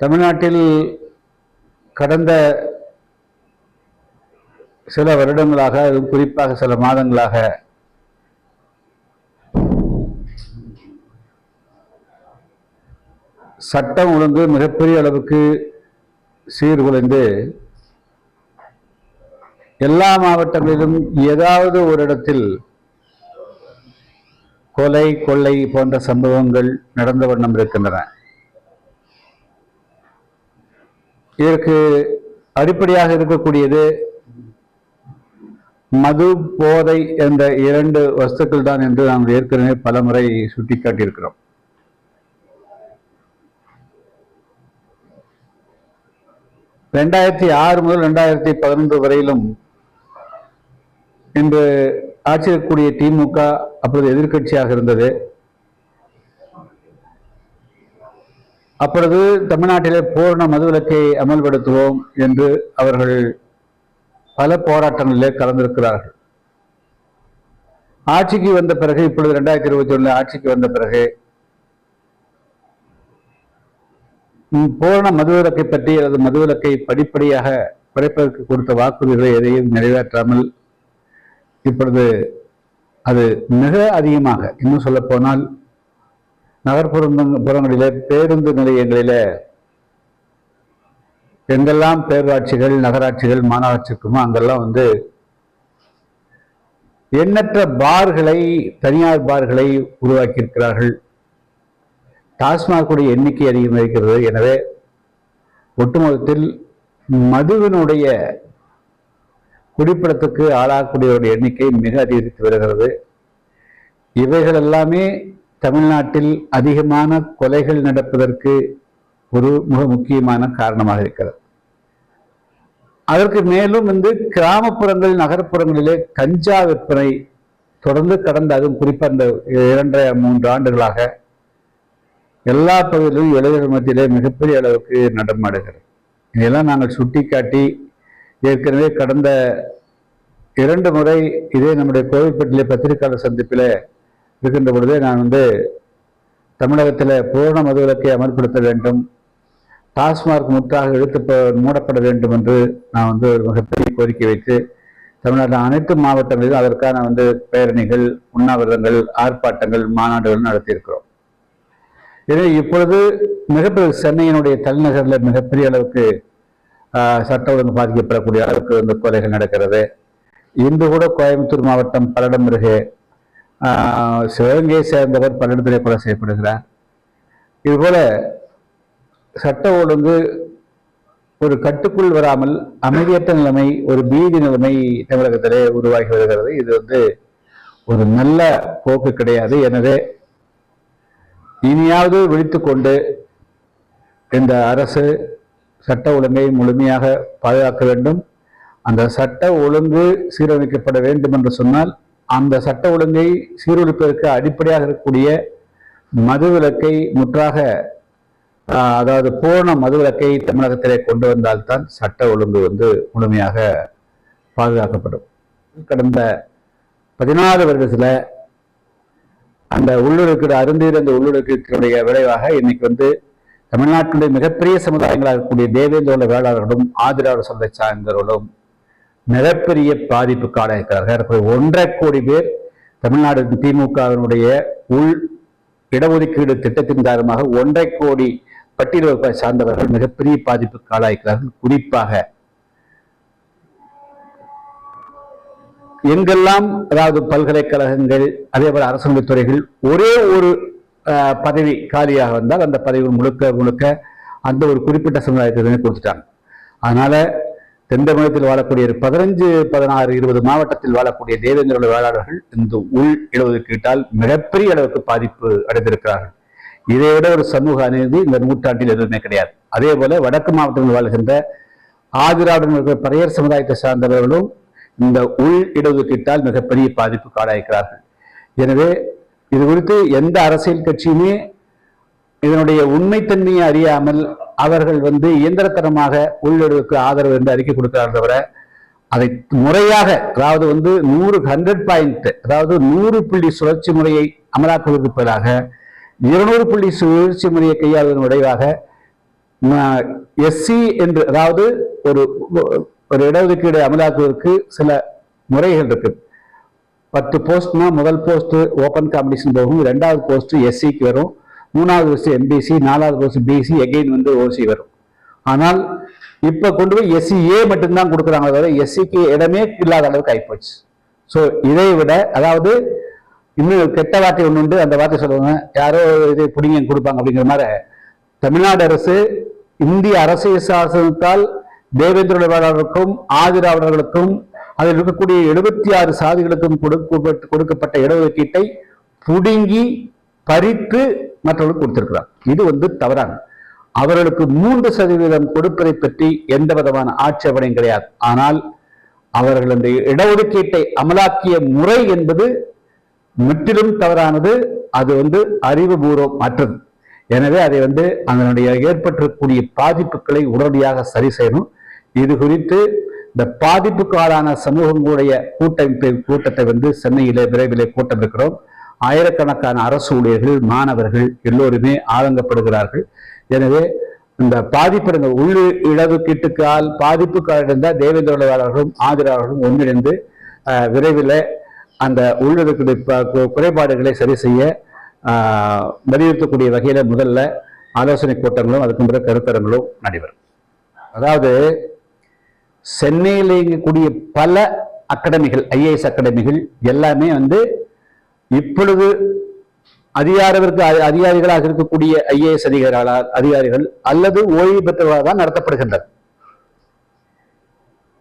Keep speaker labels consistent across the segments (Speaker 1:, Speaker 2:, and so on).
Speaker 1: தமிழ்நாட்டில் கடந்த சில வருடங்களாக அதுவும் குறிப்பாக சில மாதங்களாக சட்டம் ஒழுங்கு மிகப்பெரிய அளவுக்கு சீர்குலைந்து எல்லா மாவட்டங்களிலும் ஏதாவது ஒரு இடத்தில் கொலை கொள்ளை போன்ற சம்பவங்கள் நடந்த வண்ணம் இருக்கின்றன. இதற்கு அடிப்படையாக இருக்கக்கூடியது மது போதை என்ற இரண்டு வஸ்துக்கள் தான் என்று நாம் ஏற்கனவே பலமுறை சுட்டிக்காட்டியிருக்கிறோம். ரெண்டாயிரத்தி ஆறு முதல் ரெண்டாயிரத்தி பதினொன்று வரையிலும் இன்று ஆட்சி திமுக அப்பொழுது எதிர்க்கட்சியாக இருந்தது. அப்பொழுது தமிழ்நாட்டிலே பூரண மதுவிலக்கை அமல்படுத்துவோம் என்று அவர்கள் பல போராட்டங்களிலே கலந்திருக்கிறார்கள். ஆட்சிக்கு வந்த பிறகு இப்பொழுது ரெண்டாயிரத்தி இருபத்தி ஒண்ணு ஆட்சிக்கு வந்த பிறகு பூரண மதுவிலக்கை பற்றி அல்லது மதுவிலக்கை படிப்படியாக குறைப்பதற்கு கொடுத்த வாக்குறுதிகளை எதையும் நிறைவேற்றாமல் இப்பொழுது அது மிக அதிகமாக இன்னும் சொல்ல போனால் நகர்ப்புற பேருந்து நிலையங்களிலே எங்கெல்லாம் பேரூராட்சிகள் நகராட்சிகள் மாநகராட்சிக்குமோ அங்கெல்லாம் வந்து எண்ணற்ற பார்களை தனியார் பார்களை உருவாக்கியிருக்கிறார்கள். டாஸ்மாகுடைய எண்ணிக்கை அதிகரிக்கிறது எனவே ஒட்டுமொத்தத்தில் மதுவினுடைய குடிப்படத்துக்கு ஆளாகக்கூடியவருடைய எண்ணிக்கை மிக அதிகரித்து வருகிறது. இவைகள் எல்லாமே தமிழ்நாட்டில் அதிகமான கொலைகள் நடப்பதற்கு ஒரு மிக முக்கியமான காரணமாக இருக்கிறது. அதற்கு மேலும் வந்து கிராமப்புறங்களில் நகர்ப்புறங்களிலே கஞ்சா விற்பனை தொடர்ந்து கடந்த அதுவும் குறிப்பாக இந்த இரண்டரை மூன்று ஆண்டுகளாக எல்லா பகுதியிலும் இளைஞர்கள் மத்தியிலே மிகப்பெரிய அளவுக்கு நடமாடுகிறது. இதெல்லாம் நாங்கள் சுட்டிக்காட்டி ஏற்கனவே கடந்த இரண்டு முறை இதே நம்முடைய கோவில்பட்டியிலே பத்திரிகையாளர் சந்திப்பில் இருக்கின்ற பொழுதே நான் வந்து தமிழகத்தில் பூரண மதுவிலக்கை அமல்படுத்த வேண்டும். டாஸ்மார்க் முற்றாக இழுத்து மூடப்பட வேண்டும் என்று நான் வந்து ஒரு மிகப்பெரிய கோரிக்கை வைத்து தமிழ்நாட்டில் அனைத்து மாவட்டங்களிலும் அதற்கான வந்து பேரணிகள் உண்ணாவிரதங்கள் ஆர்ப்பாட்டங்கள் மாநாடுகள் நடத்தியிருக்கிறோம். இது இப்பொழுது மிகப்பெரிய சென்னையினுடைய தலைநகரில் மிகப்பெரிய அளவுக்கு சட்ட ஒழுங்கு பாதிக்கப்படக்கூடிய அளவுக்கு வந்து கொலைகள் நடக்கிறது. இன்று கூட கோயம்புத்தூர் மாவட்டம் பல்லடம் அருகே சிவகங்கையை சேர்ந்தவர் பல்லடத்திலே கொலை செய்யப்படுகிறார் இதுபோல சட்ட ஒழுங்கு ஒரு கட்டுக்குள் வராமல் அமைதியற்ற நிலைமை ஒரு பீதி நிலைமை தமிழகத்திலே உருவாகி வருகிறது. இது வந்து ஒரு நல்ல போக்கு கிடையாது. எனவே இனியாவது விழித்துக்கொண்டு இந்த அரசு சட்ட ஒழுங்கை முழுமையாக பாதுகாக்க வேண்டும். அந்த சட்ட ஒழுங்கு சீரமைக்கப்பட வேண்டும் என்று சொன்னால் அந்த சட்ட ஒழுங்கை சீரழிப்பதற்கு அடிப்படையாக இருக்கக்கூடிய மதுவிலக்கை முற்றாக அதாவது பூரண மதுவிலக்கை தமிழகத்திலே கொண்டு வந்தால்தான் சட்ட ஒழுங்கு வந்து முழுமையாக பாதுகாக்கப்படும். கடந்த பதினாறு வருடத்துல அந்த உள்ளொடுக்கீடு அருந்தீர் அந்த உள்ளொடுக்கீட்டுடைய விளைவாக இன்னைக்கு வந்து தமிழ்நாட்டினுடைய மிகப்பெரிய சமுதாயங்களாக இருக்கக்கூடிய தேவேந்திர வேளாளர்களும் ஆதிராவிட சந்தை சார்ந்தவர்களும் மிகப்பெரிய பாதிப்புக்கு ஆளாயிருக்கிறார்கள் ஒன்றரை கோடி பேர் தமிழ்நாடு திமுகவினுடைய உள் இடஒதுக்கீடு திட்டத்தின் காரணமாக ஒன்றரை கோடி பட்டியல் வகுப்பை சார்ந்தவர்கள் மிகப்பெரிய பாதிப்புக்கு ஆளாயிருக்கிறார்கள் குறிப்பாக எங்கெல்லாம் அதாவது பல்கலைக்கழகங்கள் அதே போல அரசாங்க துறைகள் ஒரே ஒரு பதவி காலியாக வந்தால் அந்த பதவி முழுக்க முழுக்க அந்த ஒரு குறிப்பிட்ட சமுதாயத்திற்கு கொடுத்துட்டாங்க. அதனால தென் தமிழகத்தில் வாழக்கூடிய பதினஞ்சு பதினாறு இருபது மாவட்டத்தில் வாழக்கூடிய தேவேந்திர வேளாளர்கள் இந்த உள் இடஒதுக்கீட்டால் மிகப்பெரிய அளவுக்கு பாதிப்பு அடைந்திருக்கிறார்கள். இதை விட ஒரு சமூக அநீதி இந்த நூற்றாண்டில் எதுவுமே கிடையாது. அதே போல வடக்கு மாவட்டத்தில் வாழ்கின்ற ஆதிராவுடன் இருக்கிற பறையர் சமுதாயத்தை சார்ந்தவர்களும் இந்த உள் இடஒதுக்கீட்டால் மிகப்பெரிய பாதிப்பு ஆளாயிருக்கிறார்கள் எனவே இது குறித்து எந்த அரசியல் கட்சியுமே இதனுடைய உண்மைத்தன்மையை அறியாமல் அவர்கள் வந்து இயந்திரத்தனமாக உள்ளிடுவுக்கு ஆதரவு என்று அறிக்கை கொடுக்கிறார் தவிர அதை முறையாக அதாவது வந்து நூறு ஹண்ட்ரட் பாயிண்ட் அதாவது நூறு புள்ளி சுழற்சி முறையை அமலாக்குவதற்கு பதிலாக இருநூறு புள்ளி சுழற்சி முறையை கையாளுவதன் விளைவாக எஸ்சி என்று அதாவது ஒரு ஒரு இடஒதுக்கீடு அமலாக்குவதற்கு சில முறைகள் இருக்கு. பத்து போஸ்ட்னா முதல் போஸ்ட் ஓப்பன் காம்படிஷன் போகும் ரெண்டாவது போஸ்ட் எஸ்சிக்கு வரும். மூணாவது வருஷம் எம்பிசி நாலாவது வருஷம் பிசி எகெயின் வந்து ஓசி வரும். ஆனால் இப்போ கொண்டு போய் எஸ்சி ஏ மட்டும்தான் கொடுக்குறாங்க தவிர எஸ்சிக்கு இடமே இல்லாத அளவுக்கு ஆகிப்போச்சு ஸோ இதை விட அதாவது இன்னும் கெட்ட வார்த்தை ஒன்று உண்டு. அந்த வார்த்தை சொல்லுவாங்க யாரோ இது பிடிங்க கொடுப்பாங்க அப்படிங்கிற மாதிரி. தமிழ்நாடு அரசு இந்திய அரசியல் சாசனத்தால் தேவேந்திரவாளர்களுக்கும் ஆதிராவலர்களுக்கும் அதில் இருக்கக்கூடிய எழுபத்தி ஆறு சாதிகளுக்கும் கொடுக்கப்பட்ட கொடுக்கப்பட்ட இடஒதுக்கீட்டை புடுங்கி பறித்து மற்றவர்களுக்கு கொடுத்திருக்கிறார். இது வந்து தவறான அவர்களுக்கு மூன்று சதவீதம் கொடுப்பதை பற்றி எந்த விதமான ஆட்சேபனையும் கிடையாது. ஆனால் அவர்கள் அந்த இடஒதுக்கீட்டை அமலாக்கிய முறை என்பது முற்றிலும் தவறானது. அது வந்து அறிவுபூர்வம் அற்றது எனவே அதை வந்து அதனுடைய ஏற்பட்டிருக்கக்கூடிய பாதிப்புகளை உடனடியாக சரி செய்யணும். இது குறித்து இந்த பாதிப்புக்காலான சமூகங்களுடைய கூட்டமைப்பை கூட்டத்தை வந்து சென்னையிலே விரைவிலே கூட்டம் இருக்கிறோம். ஆயிரக்கணக்கான அரசு ஊழியர்கள் மாணவர்கள் எல்லோருமே ஆதங்கப்படுகிறார்கள். எனவே இந்த பாதிப்பு உள்ளு இடதுக்கீட்டுக்கால் கீட்டுக்கால் இருந்த தேவேந்திர உளவாளர்களும் ஆதரவாளர்களும் ஒன்றிணைந்து விரைவில் அந்த உள்ளுக்கு குறைபாடுகளை சரி செய்ய வலியுறுத்தக்கூடிய வகையில் முதல்ல ஆலோசனை கூட்டங்களும் அதுக்கு பிறகு கருத்தரங்களும் நடைபெறும். அதாவது சென்னையில் இயங்கக்கூடிய பல அகாடமிகள் ஐஏஎஸ் அகாடமிகள் எல்லாமே வந்து இப்பொழுது அதிகாரத்திற்கு அதிகாரிகளாக இருக்கக்கூடிய ஐஏஎஸ் அதிகாரிகளால் அதிகாரிகள் அல்லது ஓய்வு பெற்றவர்களாக தான் நடத்தப்படுகின்றனர்.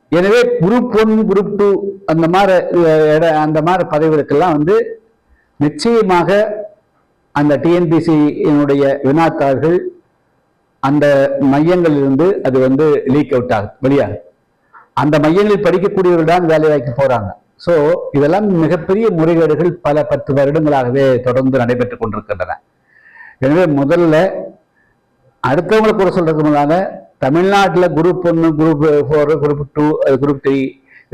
Speaker 1: எனவே குரூப் ஒன் குரூப் டூ அந்த மாதிரி இட- அந்த மாதிரி பதவிகளுக்கெல்லாம் வந்து நிச்சயமாக அந்த டிஎன்பிசியினுடைய வினாத்தாள்கள் அந்த மையங்களிலிருந்து அது வந்து லீக் அவுட் ஆகுது வெளியாகும் அந்த மையங்களில் படிக்கக்கூடியவர்கள் தான் வேலைவாய்க்கு போறாங்க. ஸோ இதெல்லாம் மிகப்பெரிய முறைகேடுகள் பல பத்து வருடங்களாகவே தொடர்ந்து நடைபெற்றுக் கொண்டிருக்கின்றன. எனவே முதல்ல அடுத்தவங்களை குறை சொல்றதுக்கு முன்னால தமிழ்நாட்டில் குரூப் ஒன்று group four group two group three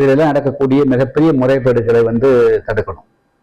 Speaker 1: இதெல்லாம் நடக்கக்கூடிய மிகப்பெரிய முறைகேடுகளை வந்து தடுக்கணும்.